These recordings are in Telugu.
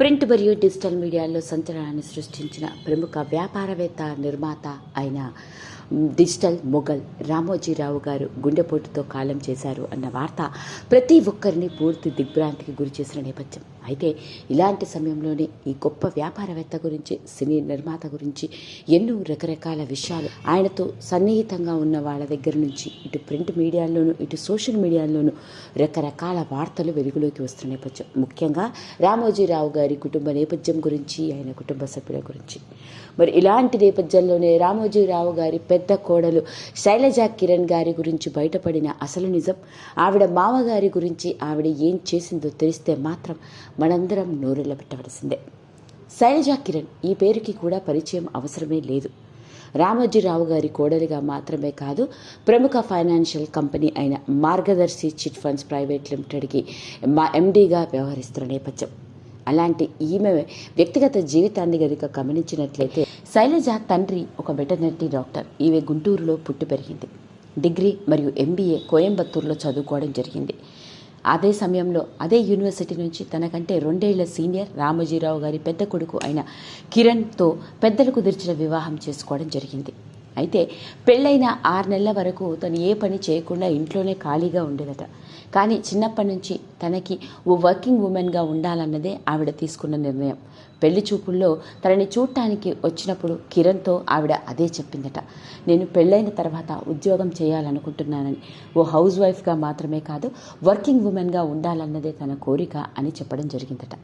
ప్రింట్ మరియు డిజిటల్ మీడియాలో సంచలనాన్ని సృష్టించిన ప్రముఖ వ్యాపారవేత్త నిర్మాత అయిన డిజిటల్ మొఘల్ రామోజీరావు గారు గుండెపోటుతో కాలం చేశారు అన్న వార్త ప్రతి ఒక్కరిని పూర్తి దిగ్భ్రాంతికి గురి చేసిన నేపథ్యం. అయితే ఇలాంటి సమయంలోనే ఈ గొప్ప వ్యాపారవేత్త గురించి సినీ నిర్మాత గురించి ఎన్నో రకరకాల విషయాలు ఆయనతో సన్నిహితంగా ఉన్న వాళ్ళ దగ్గర నుంచి ఇటు ప్రింట్ మీడియాల్లోనూ ఇటు సోషల్ మీడియాల్లోనూ రకరకాల వార్తలు వెలుగులోకి వస్తున్న నేపథ్యం. ముఖ్యంగా రామోజీరావు గారి కుటుంబ నేపథ్యం గురించి ఆయన కుటుంబ సభ్యుల గురించి. మరి ఇలాంటి నేపథ్యంలోనే రామోజీరావు గారి పెద్ద కోడలు శైలజ కిరణ్ గారి గురించి బయటపడిన అసలు నిజం. ఆవిడ మామగారి గురించి ఆవిడ ఏం చేసిందో తెలిస్తే మాత్రం మనందరం నోరెళ్ళ పెట్టవలసిందే. శైలజ కిరణ్ ఈ పేరుకి కూడా పరిచయం అవసరమే లేదు. రామోజీరావు గారి కోడలిగా మాత్రమే కాదు ప్రముఖ ఫైనాన్షియల్ కంపెనీ అయిన మార్గదర్శి చిట్ ఫండ్స్ ప్రైవేట్ లిమిటెడ్కి మా ఎండీగా వ్యవహరిస్తున్న నేపథ్యం. అలాంటి ఈమె వ్యక్తిగత జీవితాన్ని గనుక గమనించినట్లయితే శైలజ తండ్రి ఒక వెటర్నరీ డాక్టర్. ఈమె గుంటూరులో పుట్టి పెరిగింది. డిగ్రీ మరియు ఎంబీఏ కోయంబత్తూరులో చదువుకోవడం జరిగింది. అదే సమయంలో అదే యూనివర్సిటీ నుంచి తనకంటే రెండేళ్ళ సీనియర్ రామోజీరావు గారి పెద్ద కొడుకు అయిన కిరణ్తో పెద్దలు కుదిర్చిన వివాహం చేసుకోవడం జరిగింది. అయితే పెళ్ళైన ఆరు నెలల వరకు తను ఏ పని చేయకుండా ఇంట్లోనే ఖాళీగా ఉండేదట. కానీ చిన్నప్పటి నుంచి తనకి ఓ వర్కింగ్ ఉమెన్గా ఉండాలన్నదే ఆవిడ తీసుకున్న నిర్ణయం. పెళ్ళి చూపుల్లో తనని చూడటానికి వచ్చినప్పుడు కిరణ్తో ఆవిడ అదే చెప్పిందట. నేను పెళ్ళైన తర్వాత ఉద్యోగం చేయాలనుకుంటున్నానని. ఓ హౌస్ వైఫ్గా మాత్రమే కాదు వర్కింగ్ ఉమెన్గా ఉండాలన్నదే తన కోరిక అని చెప్పడం జరిగిందట.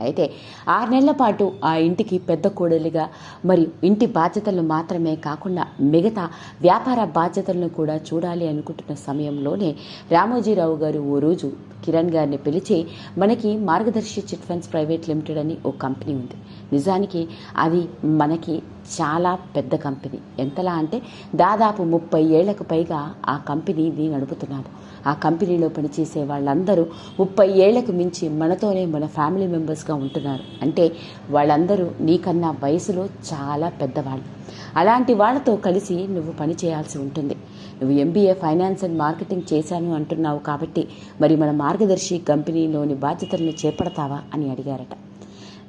అయితే ఆరు నెలల పాటు ఆ ఇంటికి పెద్ద కోడలిగా మరియు ఇంటి బాధ్యతలు మాత్రమే కాకుండా మిగతా వ్యాపార బాధ్యతలను కూడా చూడాలి అనుకుంటున్న సమయంలోనే రామోజీరావు గారు ఓ రోజు కిరణ్ గారిని పిలిచి మనకి మార్గదర్శి చిట్ ఫండ్స్ ప్రైవేట్ లిమిటెడ్ అని ఓ కంపెనీ ఉంది. నిజానికి అది మనకి చాలా పెద్ద కంపెనీ. ఎంతలా అంటే దాదాపు ముప్పై ఏళ్ళకు పైగా ఆ కంపెనీని నడుపుతున్నారు. ఆ కంపెనీలో పనిచేసే వాళ్ళందరూ ముప్పై ఏళ్ళకు మించి మనతోనే మన ఫ్యామిలీ మెంబర్స్గా ఉంటున్నారు. అంటే వాళ్ళందరూ నీకన్నా వయసులో చాలా పెద్దవాళ్ళు. అలాంటి వాళ్ళతో కలిసి నువ్వు పని చేయాల్సి ఉంటుంది. నువ్వు ఎంబీఏ ఫైనాన్స్ అండ్ మార్కెటింగ్ చేశాను అంటున్నావు కాబట్టి మరి మన మార్గదర్శి కంపెనీలోని బాధ్యతలను చేపడతావా అని అడిగారట.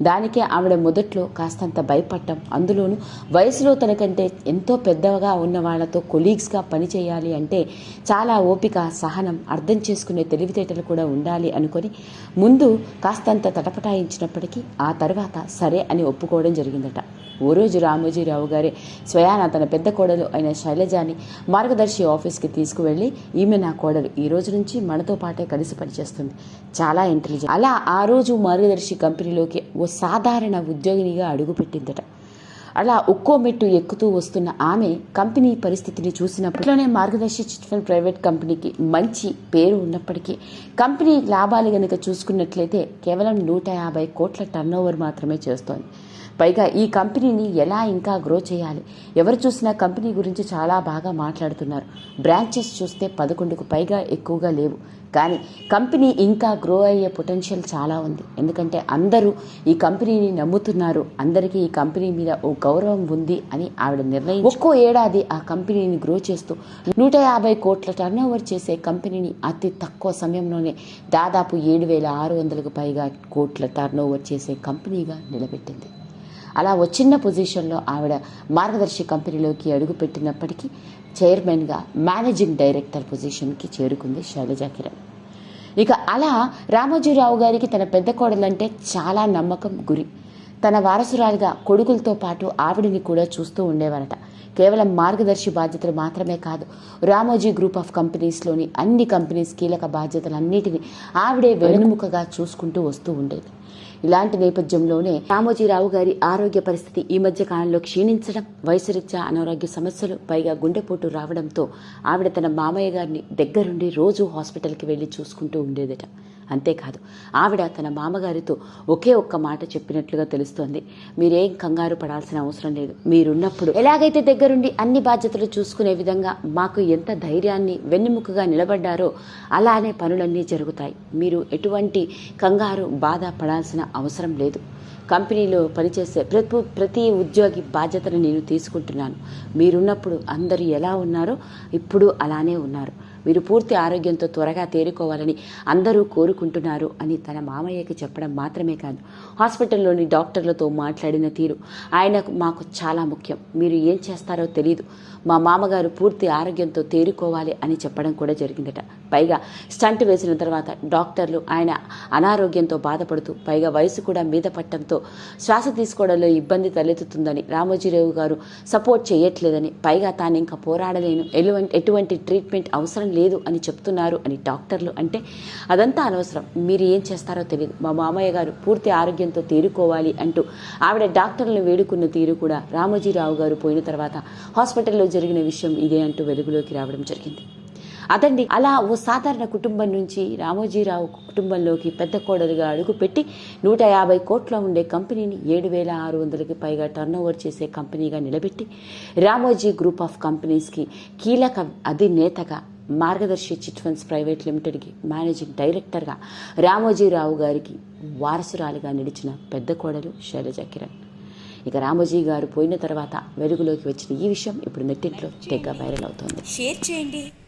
దానికే ఆవిడ మొదట్లో కాస్తంత భయపడటం అందులోనూ వయసులో తనకంటే ఎంతో పెద్దగా ఉన్న వాళ్ళతో కొలీగ్స్గా పనిచేయాలి అంటే చాలా ఓపిక సహనం అర్థం చేసుకునే తెలివితేటలు కూడా ఉండాలి అనుకొని ముందు కాస్తంత తటపటాయించినప్పటికీ ఆ తర్వాత సరే అని ఒప్పుకోవడం జరిగిందట. ఓ రోజు రామోజీరావు గారే స్వయాన తన పెద్ద కోడలు అయిన శైలజాని మార్గదర్శి ఆఫీస్కి తీసుకువెళ్ళి ఈమె నా కోడలు. ఈ రోజు నుంచి మనతో పాటే కలిసి పనిచేస్తుంది. చాలా ఇంటెలిజెంట్ అలా ఆ రోజు మార్గదర్శి కంపెనీలోకి ఓ సాధారణ ఉద్యోగినిగా అడుగుపెట్టిందట. అలా ఒక్కో మెట్టు ఎక్కుతూ వస్తున్న ఆమె కంపెనీ పరిస్థితిని చూసినప్పుడులోనే మార్గదర్శి చిట్ఫండ్ ప్రైవేట్ కంపెనీకి మంచి పేరు ఉన్నప్పటికీ కంపెనీ లాభాలు గనుక చూసుకున్నట్లయితే కేవలం నూట యాభై కోట్ల టర్నోవర్ మాత్రమే చేస్తోంది. పైగా ఈ కంపెనీని ఎలా ఇంకా గ్రో చేయాలి? ఎవరు చూసినా కంపెనీ గురించి చాలా బాగా మాట్లాడుతున్నారు. బ్రాంచెస్ చూస్తే పదకొండుకు పైగా ఎక్కువగా లేవు. కానీ కంపెనీ ఇంకా గ్రో అయ్యే పొటెన్షియల్ చాలా ఉంది. ఎందుకంటే అందరూ ఈ కంపెనీని నమ్ముతున్నారు. అందరికీ ఈ కంపెనీ మీద ఓ గౌరవం ఉంది అని ఆవిడ నిర్ణయం ఒక్కో ఏడాది ఆ కంపెనీని గ్రో చేస్తూ నూట యాభై కోట్ల టర్నోవర్ చేసే కంపెనీని అతి తక్కువ సమయంలోనే దాదాపు ఏడు వేల ఆరు వందలకు పైగా కోట్ల టర్నోవర్ చేసే కంపెనీగా నిలబెట్టింది. అలా వచ్చిన పొజిషన్లో ఆవిడ మార్గదర్శి కంపెనీలోకి అడుగుపెట్టినప్పటికీ చైర్మన్గా మేనేజింగ్ డైరెక్టర్ పొజిషన్కి చేరుకుంది శైలజా కిరణ్. ఇక అలా రామోజీరావు గారికి తన పెద్ద కోడలంటే చాలా నమ్మకం గురి. తన వారసురాలుగా కొడుకులతో పాటు ఆవిడని కూడా చూస్తూ ఉండేవారట. కేవలం మార్గదర్శి బాధ్యతలు మాత్రమే కాదు రామోజీ గ్రూప్ ఆఫ్ కంపెనీస్లోని అన్ని కంపెనీస్ కీలక బాధ్యతలన్నిటిని ఆవిడే వెనుముకగా చూసుకుంటూ వస్తూ ఉండేది. ఇలాంటి నేపథ్యంలోనే రామోజీరావు గారి ఆరోగ్య పరిస్థితి ఈ మధ్య కాలంలో క్షీణించడం వయసురీత్యా అనారోగ్య సమస్యలు పైగా గుండెపోటు రావడంతో ఆవిడ తన మామయ్య గారిని దగ్గరుండి రోజు హాస్పిటల్కి వెళ్ళి చూసుకుంటూ ఉండేదట. అంతేకాదు ఆవిడ తన మామగారితో ఒకే ఒక్క మాట చెప్పినట్లుగా తెలుస్తోంది. మీరేం కంగారు పడాల్సిన అవసరం లేదు. మీరున్నప్పుడు ఎలాగైతే దగ్గరుండి అన్ని బాధ్యతలు చూసుకునే విధంగా మాకు ఎంత ధైర్యాన్ని వెన్నెముకగా నిలబడ్డారో అలానే పనులన్నీ జరుగుతాయి. మీరు ఎటువంటి కంగారు బాధ చూడాల్సిన అవసరం లేదు. కంపెనీలో పనిచేసే ప్రతి ప్రతి ఉద్యోగి బాధ్యతను నేను తీసుకుంటున్నాను. మీరున్నప్పుడు అందరూ ఎలా ఉన్నారో ఇప్పుడు అలానే ఉన్నారు. మీరు పూర్తి ఆరోగ్యంతో త్వరగా తేరుకోవాలని అందరూ కోరుకుంటున్నారు అని తన మామయ్యకి చెప్పడం మాత్రమే కాదు హాస్పిటల్లోని డాక్టర్లతో మాట్లాడిన తీరు ఆయనకు మాకు చాలా ముఖ్యం. మీరు ఏం చేస్తారో తెలియదు మా మామగారు పూర్తి ఆరోగ్యంతో తేరుకోవాలి అని చెప్పడం కూడా జరిగిందట. పైగా స్టంట్ వేసిన తర్వాత డాక్టర్లు ఆయన అనారోగ్యంతో బాధపడుతూ పైగా వయసు కూడా మీద పట్ట పట్టడంతో శ్వాస తీసుకోవడంలో ఇబ్బంది తలెత్తుతుందని రామోజీరావు గారు సపోర్ట్ చేయట్లేదని పైగా తాను ఇంకా పోరాడలేను ఎటువంటి ట్రీట్మెంట్ అవసరం లేదు అని చెప్తున్నారు అని డాక్టర్లు అంటే అదంతా అనవసరం. మీరు ఏం చేస్తారో తెలియదు మా మామయ్య గారు పూర్తి ఆరోగ్యంతో తేరుకోవాలి అంటూ ఆవిడ డాక్టర్లను వేడుకున్న తీరు కూడా రామోజీరావు గారు పోయిన తర్వాత హాస్పిటల్లో జరిగిన విషయం ఇదే అంటూ వెలుగులోకి రావడం జరిగింది. అతండి అలా ఓ సాధారణ కుటుంబం నుంచి రామోజీరావు కుటుంబంలోకి పెద్ద కోడలుగా అడుగుపెట్టి నూట యాభై కోట్ల ఉండే కంపెనీని ఏడు వేల ఆరు వందలకి పైగా టర్నోవర్ చేసే కంపెనీగా నిలబెట్టి రామోజీ గ్రూప్ ఆఫ్ కంపెనీస్కి కీలక అధినేతగా మార్గదర్శి చిట్ ఫండ్స్ ప్రైవేట్ లిమిటెడ్కి మేనేజింగ్ డైరెక్టర్గా రామోజీరావు గారికి వారసురాలిగా నిలిచిన పెద్ద కోడలు శైలజ కిరణ్. ఇక రామోజీ గారు పోయిన తర్వాత వెలుగులోకి వచ్చిన ఈ విషయం ఇప్పుడు నెట్టింట్లో తెగ వైరల్ అవుతోంది. షేర్ చేయండి.